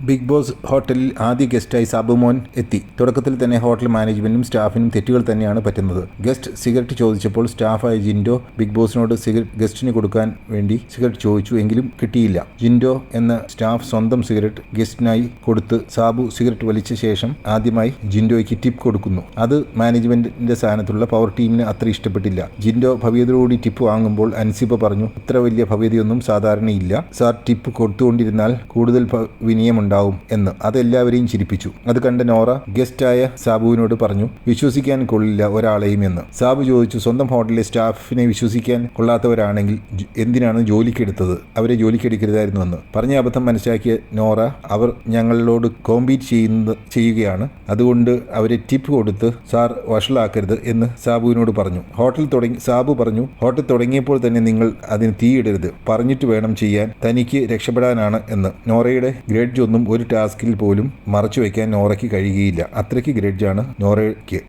Big boss ഹോട്ടലിൽ ആദ്യ ഗസ്റ്റായി സാബുമോൻ എത്തി. തുടക്കത്തിൽ തന്നെ ഹോട്ടൽ മാനേജ്മെന്റും സ്റ്റാഫിനും തെറ്റുകൾ തന്നെയാണ് പറ്റുന്നത്. ഗസ്റ്റ് സിഗരറ്റ് ചോദിച്ചപ്പോൾ സ്റ്റാഫായ ജിൻഡോ ബിഗ് ബോസിനോട് സിഗരറ്റ് ഗസ്റ്റിന് കൊടുക്കാൻ വേണ്ടി സിഗരറ്റ് ചോദിച്ചു എങ്കിലും കിട്ടിയില്ല. ജിൻഡോ എന്ന സ്റ്റാഫ് സ്വന്തം സിഗരറ്റ് ഗസ്റ്റിനായി കൊടുത്ത് സാബു സിഗരറ്റ് വലിച്ച ശേഷം ആദ്യമായി ജിൻഡോയ്ക്ക് ടിപ്പ് കൊടുക്കുന്നു. അത് മാനേജ്മെന്റിന്റെ സ്ഥാനത്തുള്ള പവർ ടീമിന് അത്ര ഇഷ്ടപ്പെട്ടില്ല. ജിൻഡോ ഭവ്യതയോടുകൂടി ടിപ്പ് വാങ്ങുമ്പോൾ അൻസിബ പറഞ്ഞു ഇത്ര വലിയ ഭവ്യതയൊന്നും സാധാരണയില്ല. സാർ ടിപ്പ് കൊടുത്തുകൊണ്ടിരുന്നാൽ കൂടുതൽ ഭ- വിനയമുണ്ടാവും എന്ന് അതെല്ലാവരെയും ചിരിപ്പിച്ചു. അത് കണ്ട നോറ ഗസ്റ്റായ സാബുവിനോട് പറഞ്ഞു വിശ്വസിക്കാൻ കൊള്ളില്ല ഒരാളെയും എന്ന്. സാബു ചോദിച്ചു സ്വന്തം ഹോട്ടലിലെ സ്റ്റാഫിനെ വിശ്വസിക്കാൻ കൊള്ളാത്തവരാണെങ്കിൽ എന്തിനാണ് ജോലിക്കെടുത്തത്? അവരെ ജോലിക്കെടുക്കരുതായിരുന്നു എന്ന്. പറഞ്ഞ അബദ്ധം മനസ്സിലാക്കിയ നോറ അവർ ഞങ്ങളോട് കോമ്പീറ്റ് ചെയ്യുന്നത് ചെയ്യുകയാണ്. അതുകൊണ്ട് അവരെ ടിപ്പ് കൊടുത്ത് സാർ വഷളാക്കരുത് എന്ന് സാബുവിനോട് പറഞ്ഞു. ഹോട്ടൽ തുടങ്ങി സാബു പറഞ്ഞു ഹോട്ടൽ തുടങ്ങിയപ്പോൾ തന്നെ നിങ്ങൾ അതിന് തീയിടരുത്. പറഞ്ഞിട്ട് വേണം ചെയ്യാൻ. തനിക്ക് രക്ഷപ്പെടാനാണ് എന്ന്. നോറയുടെ ഗ്രഡ്ജ് ഒന്നും ഒരു ടാസ്കിൽ പോലും മറച്ചു വയ്ക്കാൻ നോറയ്ക്ക് കഴിയുകയില്ല. അത്രയ്ക്ക് ഗ്രഡ്ജാണ് നോറയ്ക്ക്.